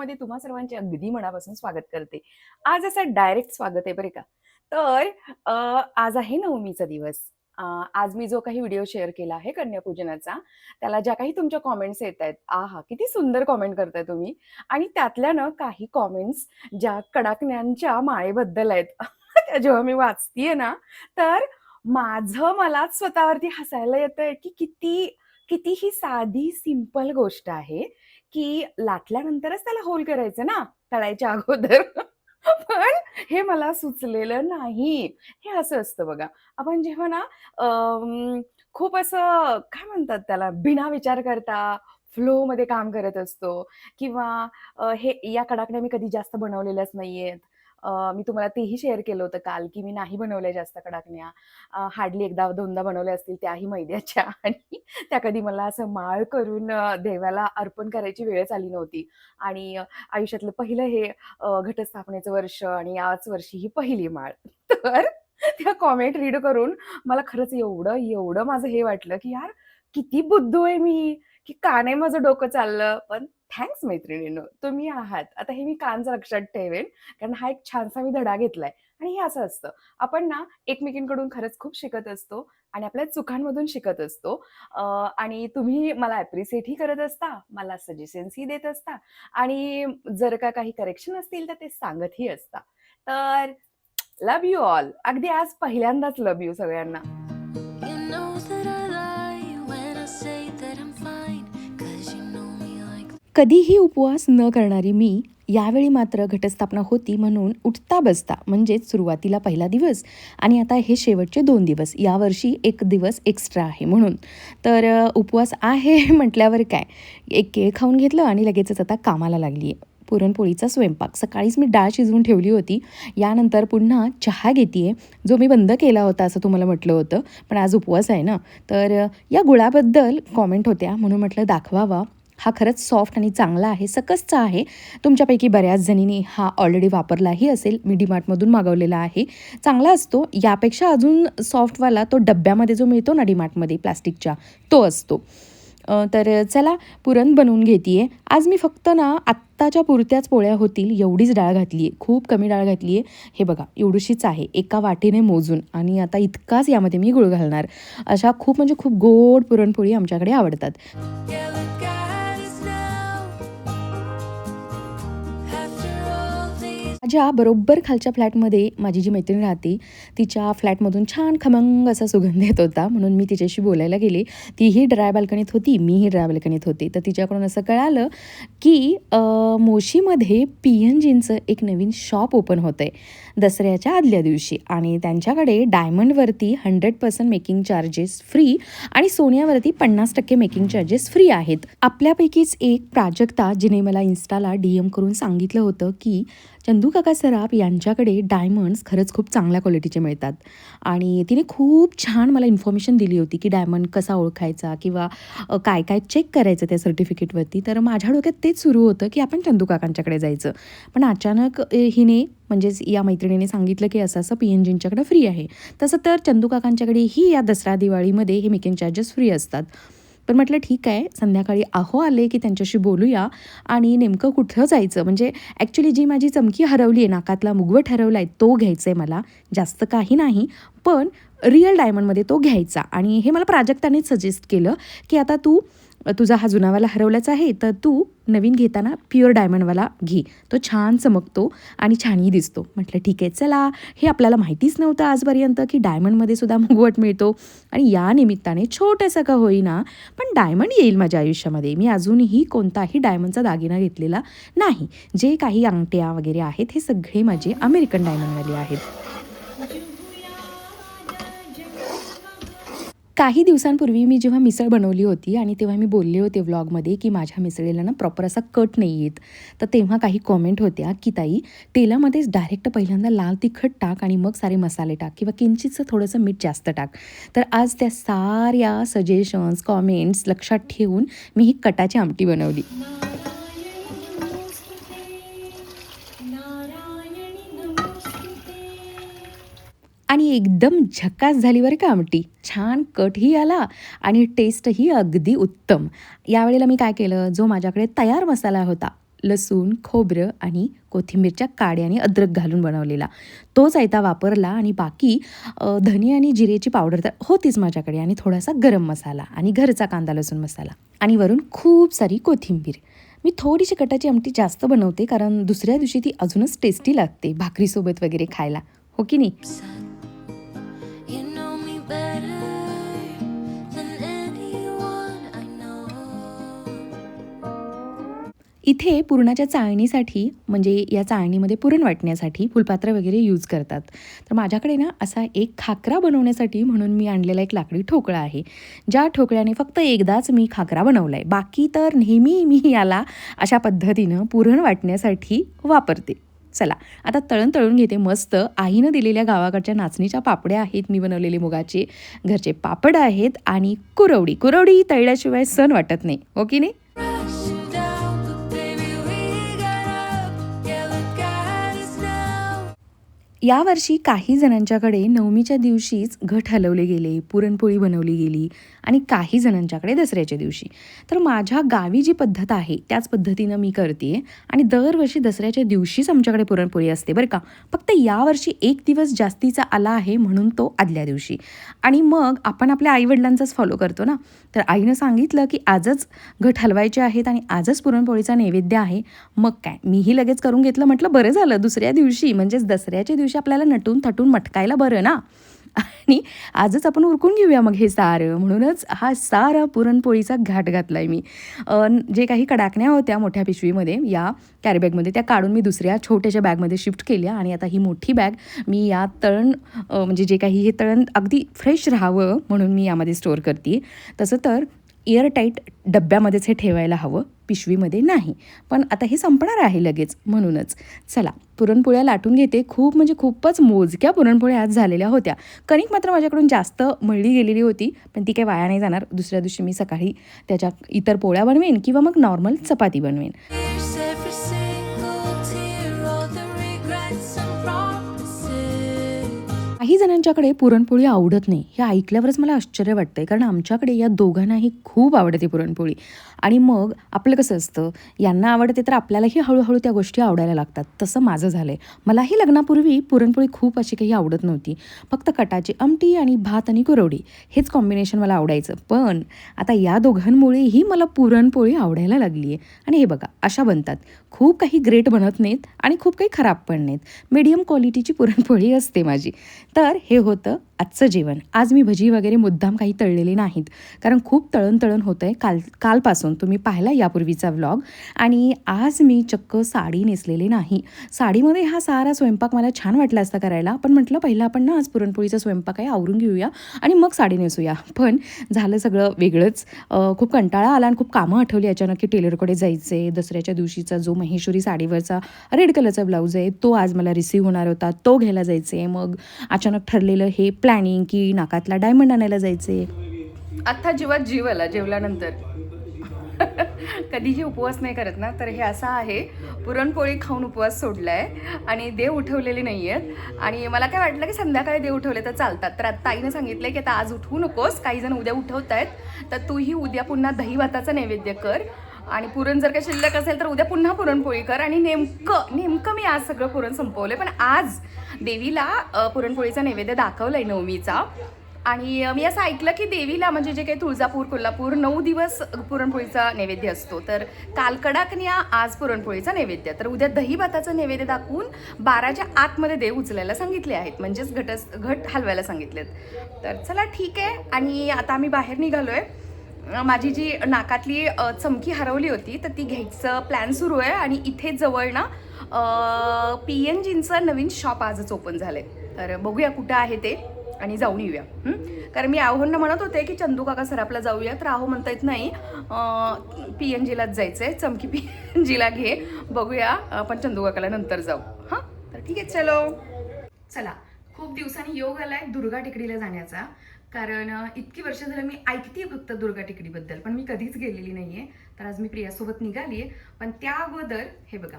मध्ये तुम्हा सर्वांचे अगदी मनापासून स्वागत करते. आज असं डायरेक्ट स्वागत आहे बरे का. तर आज आहे नवमीचा दिवस. आज मी जो काही व्हिडिओ शेअर केला आहे कन्यापूजनाचा, त्याला ज्या काही तुमच्या कमेंट्स येतायत, आहा! किती सुंदर कॉमेंट करताय तुम्ही आणि त्यातल्या ना काही कॉमेंट्स ज्या कडाकण्यांच्या माळेबद्दल आहेत. त्या जेव्हा मी वाचतीये ना, तर माझं मलाच स्वतःवरती हसायला येतंय, की किती किती ही साधी सिंपल गोष्ट आहे, की लाटल्यानंतरच त्याला होल करायचं ना, तळायच्या अगोदर. पण हे मला सुचलेलं नाही. हे असं असतं बघा. आपण जेव्हा ना खूप असं काय म्हणतात त्याला बिना विचार करता फ्लो मध्ये काम करत असतो किंवा हे या कडाकड्या मी कधी जास्त बनवलेल्याच नाहीयेत. मी तुम्हाला तेही शेअर केलं होतं काल, की मी नाही बनवल्या जास्त कडाकण्या. हार्डली एकदा दोनदा बनवल्या असतील त्याही मैद्याच्या आणि त्या कधी मला असं माळ करून देवाला अर्पण करायची वेळच आली नव्हती आणि आयुष्यातलं पहिलं हे घटस्थापनेचं वर्ष आणि याच वर्षी ही पहिली माळ. तर त्या कॉमेंट रीड करून मला खरंच एवढं, एवढं माझं हे वाटलं, की यार किती बुद्धू आहे मी, की का नाही माझं डोकं चाललं. पण थँक्स मैत्रिणींनो, तुम्ही आहात. आता हे मी कायमचं लक्षात ठेवेन, कारण हा एक छानसा मी धडा घेतलाय आणि हे असं असतं. आपण ना एकमेकींकडून खरंच खूप शिकत असतो आणि आपल्या चुकांमधून शिकत असतो. आणि तुम्ही मला ॲप्रिसिएटही करत असता, मला सजेशन्सही देत असता आणि जर का काही करेक्शन असतील तर ते सांगतही असता. तर लव यू ऑल. अगदी आज पहिल्यांदाच लव यू सगळ्यांना. कधीही उपवास न करणारी मी यावेळी मात्र घटस्थापना होती म्हणून उठता बसता म्हणजेच सुरुवातीला पहिला दिवस आणि आता हे शेवटचे दोन दिवस यावर्षी एक दिवस एक्स्ट्रा आहे म्हणून. तर उपवास आहे म्हटल्यावर काय? एक केळ खाऊन घेतलं आणि लगेचच आता कामाला लागली आहे पुरणपोळीचा स्वयंपाक. सकाळीच मी डाळ शिजवून ठेवली होती. यानंतर पुन्हा चहा घेते जो मी बंद केला होता असं तुम्हाला म्हटलं होतं. पण आज उपवास आहे ना. तर या गुळाबद्दल कॉमेंट होत्या. म्हणून म्हटलं दाखवावा. हा खरंच सॉफ्ट आणि चांगला आहे सकसचा आहे. तुमच्यापैकी बऱ्याच जणींनी हा ऑलरेडी वापरलाही असेल. मी डीमार्टमधून मागवलेला आहे. चांगला असतो. यापेक्षा अजून सॉफ्टवाला तो डब्यामध्ये जो मिळतो ना डीमार्टमध्ये प्लास्टिकच्या तो असतो. तर चला पुरण बनवून घेते आहे आज मी फक्त ना आत्ताच्या पुरत्याच पोळ्या होतील एवढीच डाळ घातली आहे खूप कमी डाळ घातली आहे हे बघा एवढीशीच आहे. एका वाटीने मोजून. आणि आता इतकाच यामध्ये मी गुळ घालणार. अशा खूप म्हणजे खूप गोड पुरणपोळी आमच्याकडे आवडतात. माझ्या बरोबर खालच्या फ्लॅटमध्ये माझी जी मैत्रीण राहते तिच्या फ्लॅटमधून छान खमंग असा सुगंध येत होता. म्हणून मी तिच्याशी बोलायला गेले. तीही ड्राय बाल्कनीत होती मीही ड्राय बाल्कनीत होते. तर तिच्याकडून असं कळालं की मोशीमध्ये पी एन जींचं एक नवीन शॉप ओपन होतं आहे दसऱ्याच्या आदल्या दिवशी. आणि त्यांच्याकडे डायमंडवरती hundred percent making charges free आणि सोन्यावरती पन्नास टक्के मेकिंग चार्जेस फ्री आहेत. आपल्यापैकीच एक प्राजक्ता जिने मला इन्स्टाला डी एम करून सांगितलं होतं की चंदू काका सराफ यांच्याकडे डायमंड्स खरंच खूप चांगल्या क्वालिटीचे मिळतात. आणि तिने खूप छान मला इन्फॉर्मेशन दिली होती की डायमंड कसा ओळखायचा किंवा काय काय चेक करायचं त्या सर्टिफिकेटवरती. तर माझ्या डोक्यात तेच सुरू होतं की आपण चंदू काकांच्याकडे जायचं. पण अचानक हिने म्हणजेच या मैत्रिणीने सांगितलं की असं असं पी एन जींच्याकडे फ्री आहे. तसं तर चंदूकाकांच्याकडेही या दसरा दिवाळीमध्ये हे मेकिंग चार्जेस फ्री असतात. पण म्हटलं ठीक आहे संध्याकाळी आहो आले की त्यांच्याशी बोलूया. आणि नेमकं कुठं जायचं? म्हणजे ॲक्च्युली जी माझी चमकी हरवली आहे नाकातला मुगवट हरवला आहे तो घ्यायचा आहे मला. जास्त काही नाही पण रिअल डायमंडमध्ये तो घ्यायचा. आणि हे मला प्राजक्तानेच सजेस्ट केलं की आता तू तुझा हा जुनावाला हरवलाच आहे तर तू नवीन घेताना प्युअर डायमंडवाला घे. तो छान चमकतो आणि छानही दिसतो. म्हटलं ठीक आहे चला. हे आपल्याला माहितीच नव्हतं आजपर्यंत की डायमंडमध्ये सुद्धा मुगवट मिळतो. आणि या निमित्ताने छोटंसं का होईना पण डायमंड येईल माझ्या आयुष्यामध्ये. मी अजूनही कोणताही डायमंडचा दागिना घेतलेला नाही. जे काही अंगठ्या वगैरे आहेत हे सगळे माझे अमेरिकन डायमंडवाले आहेत. काही दिवसांपूर्वी मी जेव्हा मिसळ बनवली होती आणि तेव्हा मी बोलले होते व्लॉगमध्ये की माझ्या मिसळीला ना प्रॉपर असा कट नाही येत तर तेव्हा काही कॉमेंट होत्या की ताई तेलामध्येच डायरेक्ट पहिल्यांदा लाल तिखट टाक आणि मग सारे मसाले टाक किंवा किंचितचं थोडंसं मीठ जास्त टाक. तर आज त्या साऱ्या सजेशन्स कॉमेंट्स लक्षात ठेवून मी ही कटाची आमटी बनवली. आणि एकदम झकास झाली बरं का आमटी. छान कटही आला आणि टेस्टही अगदी उत्तम. यावेळेला मी काय केलं जो माझ्याकडे तयार मसाला होता लसूण खोबरं आणि कोथिंबीरच्या काड्या आणि अद्रक घालून बनवलेला तोच आयता वापरला आणि बाकी धने आणि जिरेची पावडर तर होतीच माझ्याकडे आणि थोडासा गरम मसाला आणि घरचा कांदा लसूण मसाला आणि वरून खूप सारी कोथिंबीर. मी थोडीशी कटाची आमटी जास्त बनवते कारण दुसऱ्या दिवशी ती अजूनच टेस्टी लागते भाकरीसोबत वगैरे खायला. हो की नाही? इथे पुरणाच्या चाळणीसाठी म्हणजे या चाळणीमध्ये पुरण वाटण्यासाठी फुलपात्र वगैरे यूज करतात. तर माझ्याकडे ना असा एक खाकरा बनवण्यासाठी म्हणून मी आणलेला एक लाकडी ठोकळा आहे. ज्या ठोकळ्याने फक्त एकदाच मी खाकरा बनवला आहे बाकी तर नेहमी मी याला अशा पद्धतीनं पुरण वाटण्यासाठी वापरते. चला आता तळण तळून घेते मस्त. आईनं दिलेल्या गावाकडच्या नाचणीच्या पापड्या आहेत मी बनवलेले मुगाचे. घरचे पापड आहेत आणि कुरवडी. कुरवडी तळल्याशिवाय सण वाटत नाही. हो ओके नाही? यावर्षी काही जणांच्याकडे नवमीच्या दिवशीच घट हलवले गेले पुरणपोळी बनवली गेली आणि काही जणांच्याकडे दसऱ्याच्या दिवशी. तर माझ्या गावी जी पद्धत आहे त्याच पद्धतीनं मी करते आणि दरवर्षी दसऱ्याच्या दिवशीच आमच्याकडे पुरणपोळी असते बरं का. फक्त यावर्षी एक दिवस जास्तीचा आला आहे म्हणून तो आदल्या दिवशी. आणि मग आपण आपल्या आईवडिलांचाच फॉलो करतो ना. तर आईनं सांगितलं की आजच घट हलवायचे आहेत आणि आजच पुरणपोळीचा नैवेद्य आहे. मग काय? मीही लगेच करून घेतलं. म्हटलं बरं झालं दुसऱ्या दिवशी म्हणजेच दसऱ्याच्या दिवशी आपल्याला नटून थटून मटकायला बरं ना? आणि आजच आपण उरकून घेऊया मग हे सारं. म्हणूनच हा सारा पुरणपोळीचा घाट घातला आहे मी जे काही कडाकण्या होत्या मोठ्या पिशवीमध्ये या कॅरीबॅगमध्ये त्या काढून मी दुसऱ्या छोट्याशा बॅगमध्ये शिफ्ट केल्या आणि आता ही मोठी बॅग मी या तळण म्हणजे जे काही हे तळण अगदी फ्रेश राहावं म्हणून मी यामध्ये स्टोअर करते तसं तर एअरटाईट डब्यामध्येच हे ठेवायला हवं पिशवीमध्ये नाही. पण आता हे संपणार आहे लगेच म्हणूनच. चला पुरणपोळ्या लाटून घेते. खूप म्हणजे खूपच मोजक्या पुरणपोळ्या आज झालेल्या होत्या. कणिक मात्र माझ्याकडून जास्त मळली गेलेली होती पण ती काही वाया नाही जाणार. दुसऱ्या दिवशी मी सकाळी त्याच्या इतर पोळ्या बनवेन किंवा मग नॉर्मल चपाती बनवेन. काही जणांच्याकडे पुरणपोळी आवडत नाही हे ऐकल्यावरच मला आश्चर्य वाटतंय. कारण आमच्याकडे या दोघांनाही खूप आवडते पुरणपोळी. आणि मग आपलं कसं असतं यांना आवडते तर आपल्यालाही हळूहळू त्या गोष्टी आवडायला लागतात. तसं माझं झालं आहे मलाही लग्नापूर्वी पुरणपोळी खूप अशी काही आवडत नव्हती. फक्त कटाची आमटी आणि भात आणि कुरवडी हेच कॉम्बिनेशन मला आवडायचं. पण आता या दोघांमुळेही मला पुरणपोळी आवडायला लागली आहे आणि हे बघा अशा बनतात. खूप काही ग्रेट बनत नाहीत आणि खूप काही खराब पण नाहीत. मीडियम क्वालिटीची पुरणपोळी असते माझी. तर तर हे होतं आजचं जेवण. आज मी भजी वगैरे मुद्दाम काही तळलेली नाहीत. कारण खूप तळण तळण होतं आहे काल कालपासून. तुम्ही पाहिला यापूर्वीचा व्लॉग आणि आज मी चक्क साडी नेसलेली नाही. साडीमध्ये हा सारा स्वयंपाक मला छान वाटला असता करायला. पण म्हटलं पहिलं आपण ना आज पुरणपोळीचा स्वयंपाक आहे आवरून घेऊया आणि मग साडी नेसूया. पण झालं सगळं वेगळंच. खूप कंटाळा आला आणि खूप कामं आठवली अचानक की टेलरकडे जायचे. दसऱ्याच्या दिवशीचा जो महेश्वरी साडीवरचा रेड कलरचा ब्लाऊज आहे तो आज मला रिसीव्ह होणार होता. तो घ्यायला जायचे. मग अचानक ठरलेलं हे प्लॅनिंग की नाकातला डायमंड आणायला जायचे आत्ता जीवात जीव आला जेवल्यानंतर कधीही उपवास नाही करत ना तर हे असं आहे पुरणपोळी खाऊन उपवास सोडला आहे आणि देव उठवलेले नाही आहेत आणि मला काय वाटलं की संध्याकाळी देव उठवले तर चालतात. तर आत्ता आईनं सांगितलं की आता आज उठवू नकोस काही जण उद्या उठवत आहेत तर तूही उद्या पुन्हा दही भाताचा नैवेद्य कर. आणि पुरण जर का शिल्लक असेल तर उद्या पुन्हा पुरणपोळी कर. आणि नेमकं नेमकं मी आज सगळं पुरण संपवलं पण आज देवीला पुरणपोळीचा नैवेद्य आहे नवमीचा. आणि मी असं ऐकलं की देवीला म्हणजे जे काही तुळजापूर कोल्हापूर नऊ दिवस पुरणपोळीचा नैवेद्य असतो. तर काल कडाकण्या आज पुरणपोळीचा नैवेद्य. तर उद्या दही भाताचं नैवेद्य दाखवून बाराच्या आतमध्ये देव उचलायला सांगितले आहेत. म्हणजेच घट घट हलवायला सांगितलेत. तर चला ठीक आहे. आणि आता आम्ही बाहेर निघालो आहे माझी जी नाकातली चमकी हरवली होती तर ती घ्यायचं प्लॅन सुरू आहे आणि इथे जवळ ना पी एन जींचं नवीन शॉप आजच ओपन झालंय. तर बघूया कुठं आहे ते आणि जाऊन येऊया. कारण मी आहोंना म्हणत होते की चंदू काका सरापला जाऊया तर आहो म्हणता येत नाही पी एन जीलाच जायचं आहे चमकी पी एन जीला घे बघूया आपण चंदू काकाला नंतर जाऊ. हां? तर ठीक आहे चलो. चला. खूप दिवसांनी योग आलाय दुर्गा टेकडीला जाण्याचा. कारण इतकी वर्ष झालं मी ऐकते फक्त दुर्गा टेकडीबद्दल पण मी कधीच गेलेली नाहीये. तर आज मी प्रियासोबत निघाली आहे पण त्या अगोदर हे बघा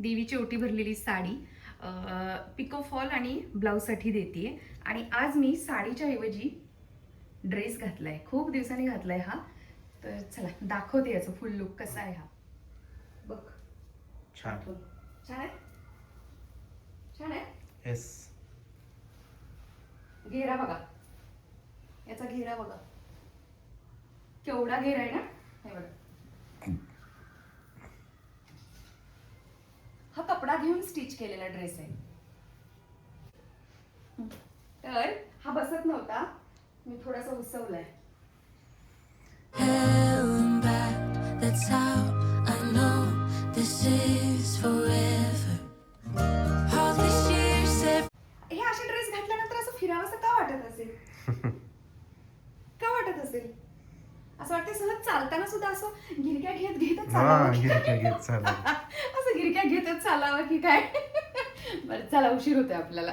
देवीची ओटी भरलेली साडी पिको फॉल आणि ब्लाऊजसाठी देते आणि आज मी साडीच्या ऐवजी ड्रेस घातलाय. खूप दिवसांनी घातलाय हा. तर चला दाखवते याचं फुल लुक कसा आहे हा. बघ. छान. छान आहे? छान आहे? येस घेरा बघा. याचा घेरा बघा. केवढा घेरा आहे ना? हे बघा. हा कपडा घेऊन स्टिच केलेला ड्रेस आहे. तर हा बसत नव्हता. मी थोडासा उसवलाय. That's how I know this is forever. असेल? का वाटत असेल? असं वाटतं सहज चालताना सुद्धा असं गिरक्या घेत घेतच चालावं की घेत काय? घेत चालेल असं गिरक्या घेतच चालावं की काय? बरं चला उशीर होतोय आपल्याला.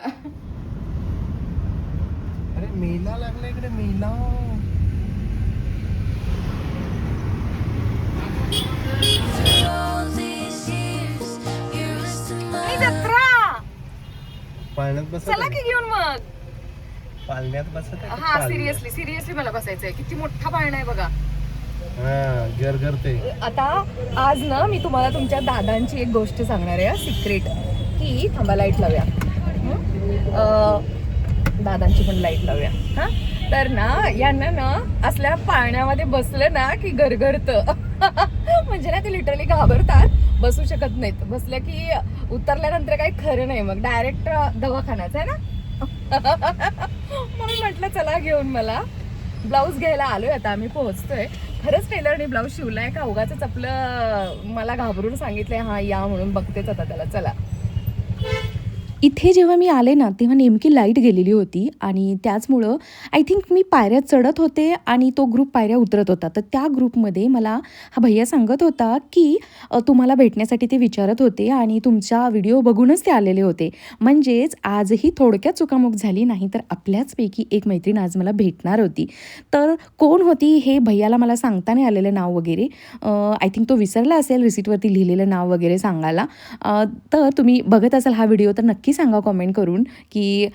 अरे मेला लागला इकडे मेला. पाळण्यात बसत चला? की घेऊन मग. पाळण्यात बसत आहे का? हा पाळण्यात? सिरियसली सिरियसली मला बसायचंय. किती मोठा पाळणा आहे बघा. हा गर ते आता आज ना मी तुम्हाला तुमच्या दादांची एक गोष्ट सांगणार आहे सिक्रेट की थांबा लाइट लावूया. हं? अं, दादांची पण लाइट लावूया. हा? तर ना यांना ना असल्या पाळण्यामध्ये बसलं ना की गरगरत म्हणजे ना ते लिटरली घाबरतात बसू शकत नाहीत. बसल्या की उतरल्यानंतर काही खरं नाही. मग डायरेक्ट दवाखानाच आहे ना? म्हणून म्हटलं चला घेऊन मला. ब्लाऊज घ्यायला आलोय आता आम्ही पोहोचतोय. खरंच टेलरने ब्लाऊज शिवलाय का? उगाच आपलं मला घाबरून सांगितलंय हा या म्हणून बघतेच आता त्याला चला. इथे जेव्हा मी आले ना तेव्हा नेमकी लाइट गेलेली होती आणि त्याचमुळं आय थिंक मी पायऱ्या चढत होते आणि तो ग्रुप पायऱ्या उतरत होता. तर त्या ग्रुपमध्ये मला हा भैया सांगत होता की तुम्हाला भेटण्यासाठी ते विचारत होते आणि तुमचा व्हिडिओ बघूनच ते आलेले होते. म्हणजेच आजही थोडक्यात चुकामुक झाली नाही तर आपल्याचपैकी एक मैत्रीण आज मला भेटणार होती. तर कोण होती हे भैयाला मला सांगता नाही आलेलं नाव वगैरे आय थिंक तो विसरला असेल रिसिटवरती लिहिलेलं नाव वगैरे सांगायला. तर तुम्ही बघत असाल हा व्हिडिओ तर नक्की सांगा कॉमेंट करून की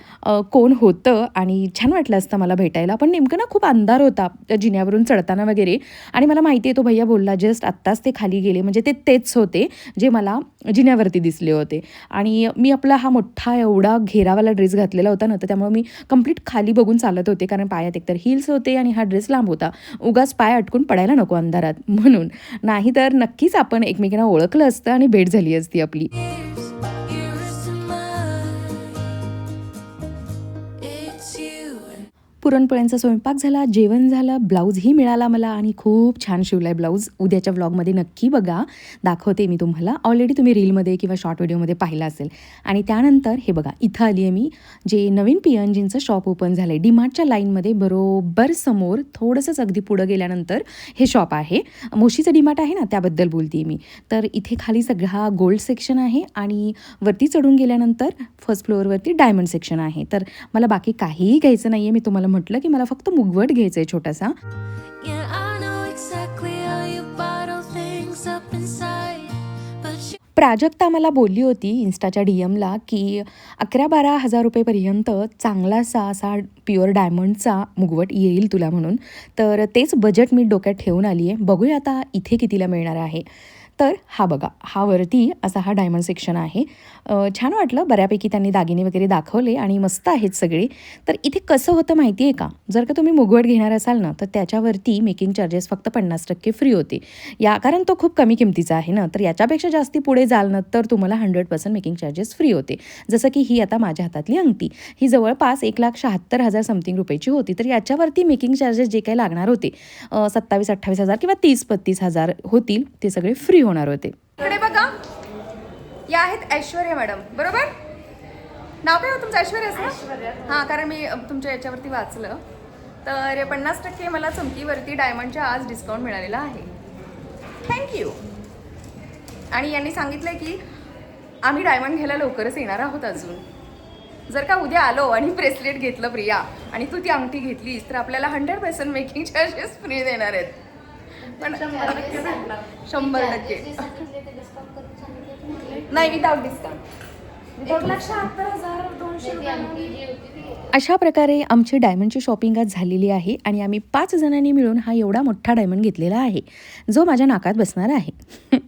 कोण होतं आणि छान वाटलं असतं मला भेटायला. पण नेमकं ना खूप अंधार होता त्या जिन्यावरून चढताना वगैरे. आणि मला माहिती आहे तो भैया बोलला जस्ट आत्ताच ते खाली गेले. म्हणजे ते तेच होते जे मला जिन्यावरती दिसले होते. आणि मी आपला हा मोठा एवढा घेरावाला ड्रेस घातलेला होता ना तर त्यामुळे मी कंप्लीट खाली बघून चालत होते. कारण पायात एकतर हिल्स होते आणि हा ड्रेस लांब होता. उगाच पाय अटकून पडायला नको अंधारात. म्हणून. नाही तर नक्कीच आपण एकमेकांना ओळखलं असतं आणि भेट झाली असती आपली. पुरणपोळ्यांचा स्वयंपाक झाला जेवण झालं ब्लाऊजही मिळाला मला आणि खूप छान शिवलाय ब्लाऊज. उद्याच्या व्लॉगमध्ये नक्की बघा. दाखवते मी तुम्हाला. ऑलरेडी तुम्ही रीलमध्ये किंवा शॉर्ट व्हिडिओमध्ये पाहिलं असेल. आणि त्यानंतर हे बघा इथं आली आहे मी जे नवीन पी एन जींचं शॉप ओपन झालं आहे डीमार्टच्या लाईनमध्ये बरोबर समोर थोडंसंच अगदी पुढं गेल्यानंतर हे शॉप आहे. मोशीचं डीमार्ट आहे ना त्याबद्दल बोलते मी. तर इथे खाली सगळा गोल्ड सेक्शन आहे आणि वरती चढून गेल्यानंतर फर्स्ट फ्लोअरवरती डायमंड सेक्शन आहे. तर मला बाकी काहीही घ्यायचं नाही आहे मी तुम्हाला म्हटलं की मला फक्त मुगवट घ्यायचं आहे छोटासा. प्राजक्ता मला बोलली होती इन्स्टाच्या डी एमला की अकरा बारा हजार रुपयेपर्यंत चांगलासा असा प्युअर डायमंडचा मुगवट येईल तुला म्हणून. तर तेच बजेट मी डोक्यात ठेवून आली आहे बघूया आता इथे कितीला मिळणार आहे. तर हा बघा हा वरती असा हा डायमंड सेक्शन आहे. छान वाटलं बऱ्यापैकी त्यांनी दागिने वगैरे दाखवले आणि मस्त आहेत सगळे. तर इथे कसं होतं माहिती आहे का? जर का तुम्ही मुगवट घेणार असाल ना तर त्याच्यावरती मेकिंग चार्जेस फक्त पन्नास टक्के फ्री होते. या कारण तो खूप कमी किमतीचा आहे ना तर याच्यापेक्षा जास्ती पुढे जाल ना तर तुम्हाला hundred percent making charges free होते. जसं की ही आता माझ्या हातातली अंगठी. ही जवळपास एक लाख शहात्तर हजार समथिंग रुपयाची होती. तर याच्यावरती मेकिंग चार्जेस जे काही लागणार होते सत्तावीस अठ्ठावीस हजार किंवा तीस पत्तीस हजार होतील ते सगळे फ्री होणार होते. इकडे बघा. या आहेत ऐश्वर्या मॅडम. बरोबर? नाव काय हो तुमचं? ऐश्वर्या हां कारण मी तुमच्या याच्यावरती वाचलं. तर पन्नास टक्के मला चमकीवरती डायमंडच्या आज डिस्काउंट मिळालेला आहे. थँक्यू आणि यांनी सांगितलं की आम्ही डायमंड घ्यायला लवकरच येणार आहोत अजून. जर का उद्या आलो आणि ब्रेसलेट घेतलं प्रिया आणि तू ती अंगठी घेतलीस तर आपल्याला hundred percent making charges free देणार आहेत. पण शंभर टक्के. नाही विदाउट डिस्काउंट एक लाख शहात्तर हजार दोन अशा प्रकारे आमची डायमंडची शॉपिंग आज झालेली आहे आणि आम्ही पाच जणांनी मिळून हा एवढा मोठा डायमंड घेतलेला आहे जो माझ्या नाकात बसणार आहे.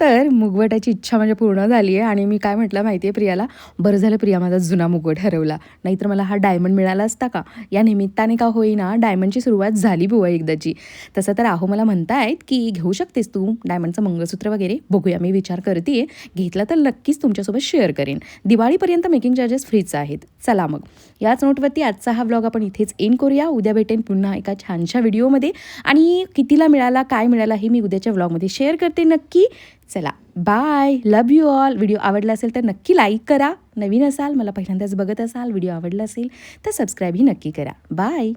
तर मुगवटाची इच्छा माझ्या पूर्ण झाली आहे आणि मी काय म्हटलं माहिती आहे प्रियाला? बरं झालं प्रिया माझा जुना मुगवट हरवला. नाहीतर मला हा डायमंड मिळाला असता का? या निमित्ताने का होईना डायमंडची सुरुवात झाली बुवा एकदाची. तसं तर आहो मला म्हणतायत की घेऊ शकतेस तू डायमंडचं मंगळसूत्र वगैरे? बघूया मी विचार करते घेतला तर नक्कीच तुमच्यासोबत शेअर करेन. दिवाळीपर्यंत मेकिंग चार्जेस फ्रीच आहेत. चला मग. याच नोटवरती आजचा हा ब्लॉग आपण इथेच एंड करूया. उद्या भेटेन पुन्हा एका छानशा व्हिडिओमध्ये आणि कितीला मिळाला काय मिळाला हे मी उद्याच्या व्लॉगमध्ये शेअर करते नक्की. चला bye love you all video आवडला असेल तर नक्की लाईक करा. नवीन असाल मला पहिल्यांदाच बघत असाल व्हिडिओ आवडला असेल तर सबस्क्राईबही नक्की करा. बाय